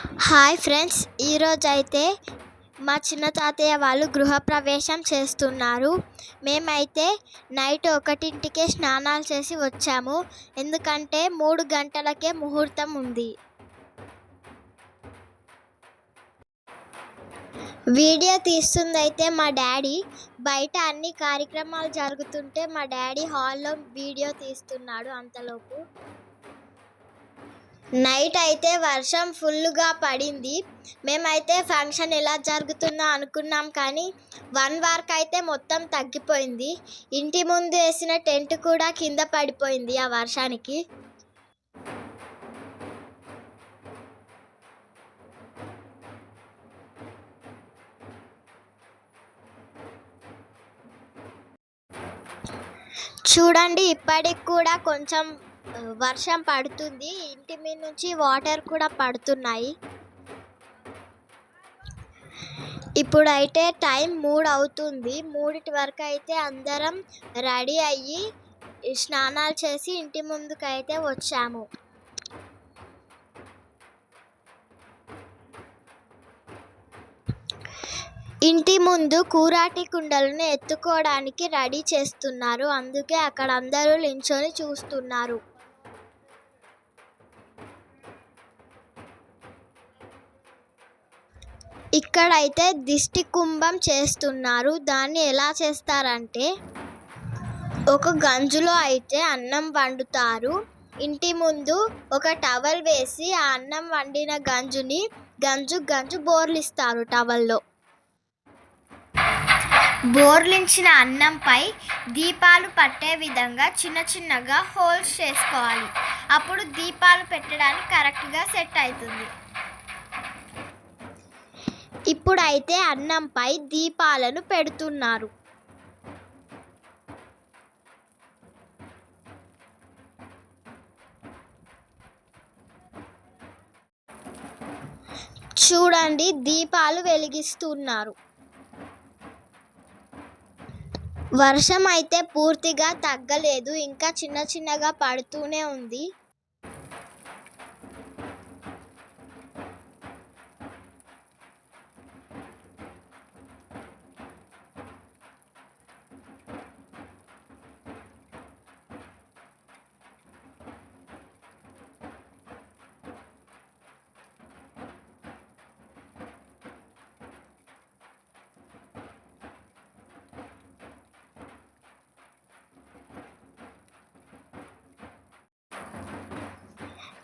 Hi friends ఈరోజైతే మా చిన్న తాతయ్య వాళ్ళు గృహప్రవేశం చేస్తున్నారు. మేమైతే నైట్ ఒకటింటికే స్నానాలు చేసి వచ్చాము. ఎందుకంటే మూడు గంటలకే ముహూర్తం ఉంది. వీడియో తీస్తుందైతే మా డాడీ. బయట అన్ని కార్యక్రమాలు జరుగుతుంటే మా డాడీ హాల్లో వీడియో తీస్తున్నాడు అంతలోపు. నైట్ అయితే వర్షం ఫుల్గా పడింది. మేమైతే ఫంక్షన్ ఎలా జరుగుతుందో అనుకున్నాం కానీ వన్ వార్క్ అయితే మొత్తం తగ్గిపోయింది. ఇంటి ముందు వేసిన టెంట్ కూడా కింద పడిపోయింది ఆ వర్షానికి. చూడండి ఇప్పటికి కూడా కొంచెం వర్షం పడుతుంది. ఇంటి మీద నుంచి వాటర్ కూడా పడుతున్నాయి. ఇప్పుడైతే టైం మూడు అవుతుంది. మూడిటి వరకు అయితే అందరం రెడీ అయ్యి స్నానాలు చేసి ఇంటి ముందుకైతే వచ్చాము. ఇంటి ముందు కూరాటి కుండలను ఎత్తుకోవడానికి రెడీ చేస్తున్నారు. అందుకే అక్కడ అందరూ నించొని చూస్తున్నారు. ఇక్కడైతే దిష్టి కుంభం చేస్తున్నారు. దాన్ని ఎలా చేస్తారంటే ఒక గంజులో అయితే అన్నం వండుతారు. ఇంటి ముందు ఒక టవల్ వేసి ఆ అన్నం వండిన గంజుని గంజు గంజు బోర్లిస్తారు టవల్లో. బోర్లించిన అన్నంపై దీపాలు పట్టే విధంగా చిన్న చిన్నగా హోల్స్ చేసుకోవాలి. అప్పుడు దీపాలు పెట్టడానికి కరెక్ట్గా సెట్ అవుతుంది. ఇప్పుడైతే అన్నంపై దీపాలను పెడుతున్నారు. చూడండి దీపాలు వెలిగిస్తున్నారు. వర్షం అయితే పూర్తిగా తగ్గలేదు. ఇంకా చిన్న చిన్నగా పడుతూనే ఉంది.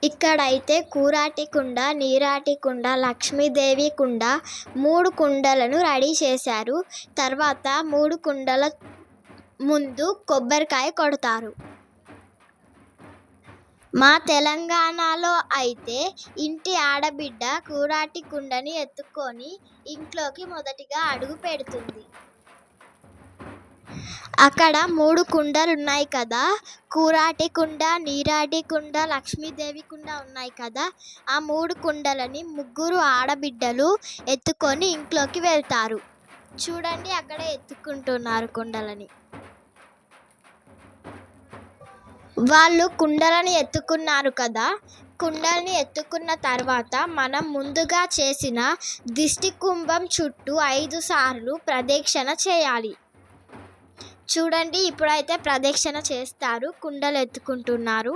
ఇక్కడైతే కూరాటి కుండ నీరాటి కుండ లక్ష్మీదేవి కుండ మూడు కుండలను రెడీ చేశారు. తర్వాత మూడు కుండల ముందు కొబ్బరికాయ కొడతారు. మా తెలంగాణలో అయితే ఇంటి ఆడబిడ్డ కూరాటి కుండని ఎత్తుకొని ఇంట్లోకి మొదటిగా అడుగు పెడుతుంది. అక్కడ మూడు కుండలు ఉన్నాయి కదా. కూరాటి కుండ నీరాటి కుండ లక్ష్మీదేవి కుండ ఉన్నాయి కదా. ఆ మూడు కుండలని ముగ్గురు ఆడబిడ్డలు ఎత్తుకొని ఇంట్లోకి వెళ్తారు. చూడండి అక్కడ ఎత్తుకుంటున్నారు కుండలని. వాళ్ళు కుండలని ఎత్తుకున్నారు కదా. కుండల్ని ఎత్తుకున్న తర్వాత మనం ముందుగా చేసిన దిష్టి కుంభం చుట్టూ ఐదు సార్లు ప్రదక్షిణ చేయాలి. చూడండి ఇప్పుడైతే ప్రదక్షిణ చేస్తారు కుండలు ఎత్తుకుంటున్నారు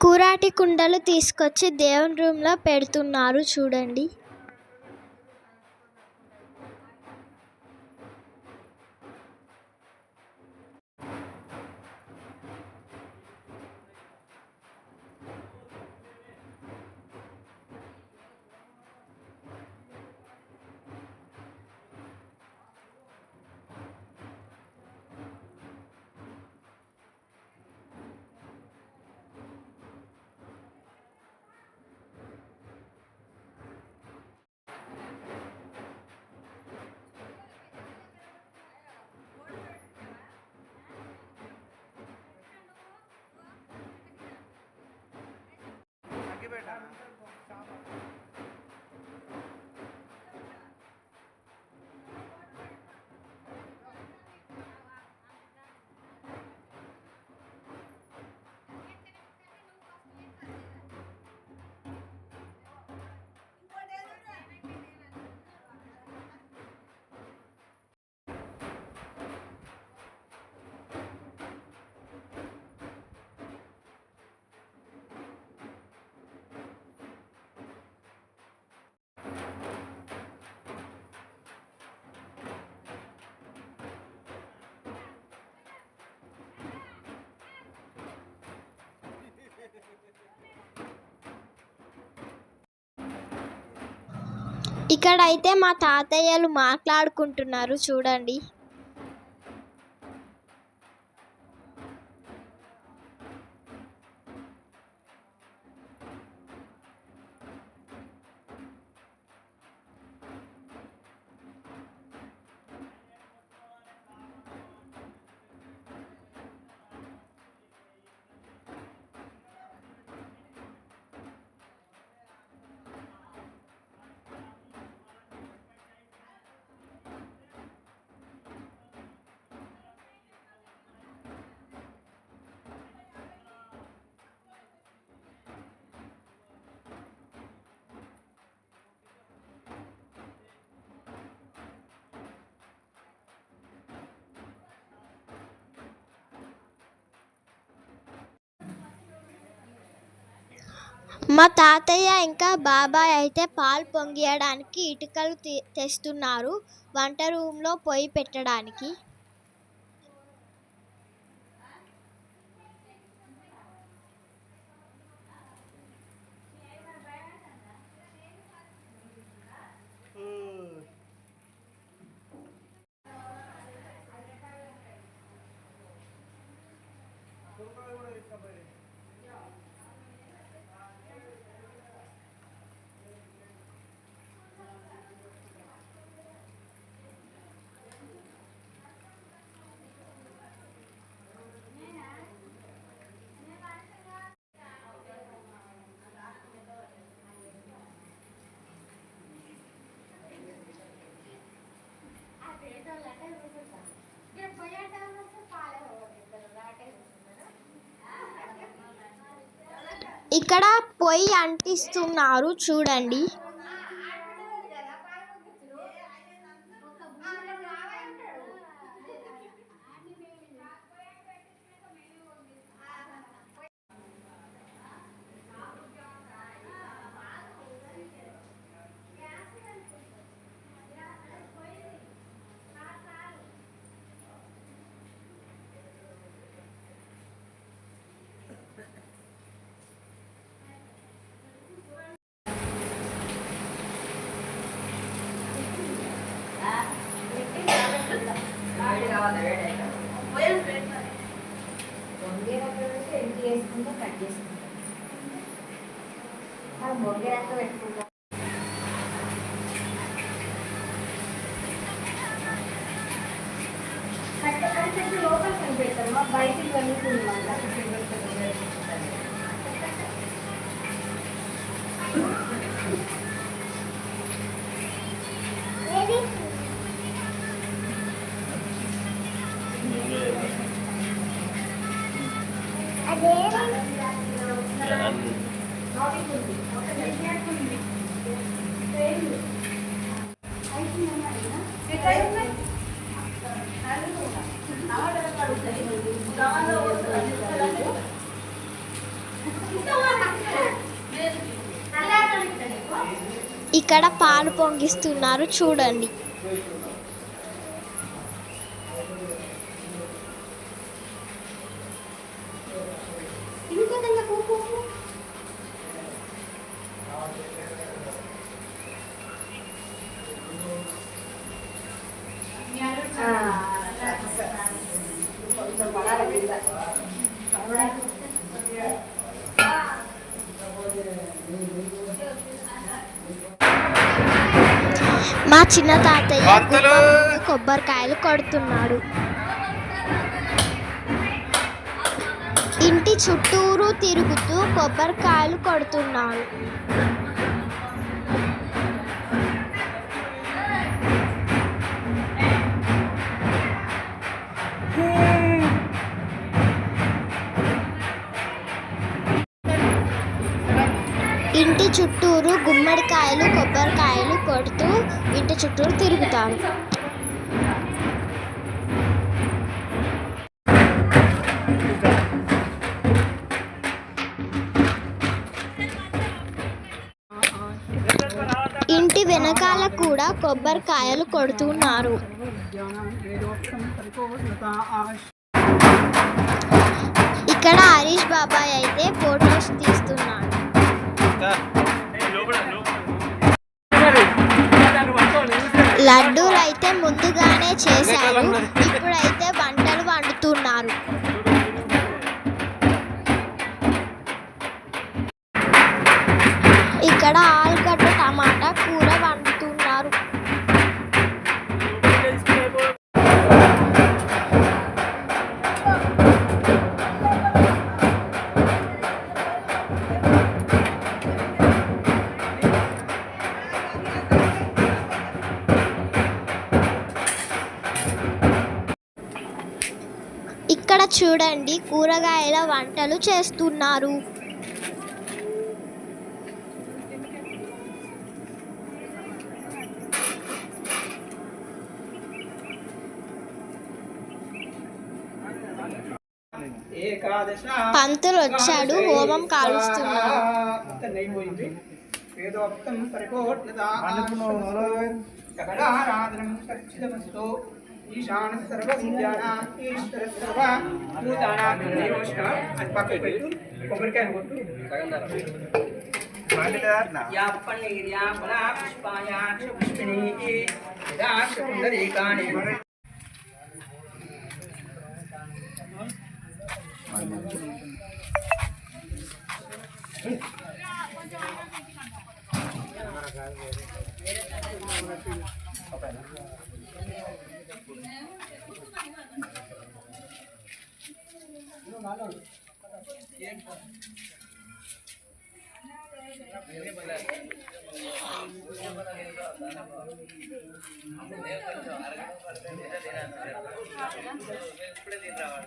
కూరాటి కుండలు తీసుకొచ్చి దేవుని రూమ్లో పెడుతున్నారు. చూడండి. बेटा ఇక్కడైతే మా తాతయ్యలు మాట్లాడుకుంటున్నారు చూడండి. మా తాతయ్య ఇంకా బాబాయ్ అయితే పాలు పొంగియడానికి ఇటుకలు తెస్తున్నారు వంట రూమ్లో పొయ్యి పెట్టడానికి. ఇక్కడ పొయ్యి అంటిస్తున్నారు చూడండి. కట్ చేసుకుంటాం మొగ్గరంతా పెట్టుకుంటాం ఇక్కడ పాలు పొంగిస్తున్నారు చూడండి. మా చిన్న తాతయ్య కొబ్బరికాయలు కొడుతున్నాడు. ఇంటి చుట్టూరు తిరుగుతూ కొబ్బరికాయలు కొడుతున్నాడు ఇంటి చుట్టూరు గుమ్మడికాయలు కొబ్బరికాయలు కొడుతూ ఇంటి చుట్టూరు తిరుగుతాడు ఇంటి వెనకాల కూడా కొబ్బరికాయలు కొడుతున్నారు. ఇక్కడ హరీష్ బాబాయ్ అయితే ఫొటోస్ తీస్తున్నాడు. లడ్డూలు అయితే ముందుగానే చేశారు. ఇప్పుడైతే చూడండి కూరగాయల వంటలు చేస్తున్నారు. ఏకాదశ పంతులు వచ్చాడు హోమం కాలుస్తున్నాడు వేదోక్తం ఈశాన సర్వ విద్యానాం ఈశ్వర సర్వ భూతానాం దేవోష్ణ అది పక్కకు పెట్టు కొబ్బరికాయ కొట్టు యాపన్నీర్యా పుష్పాయాక్ష పుష్పిణీ యదాక్ష పుండరీకాణి ఎప్పుడే తింటావా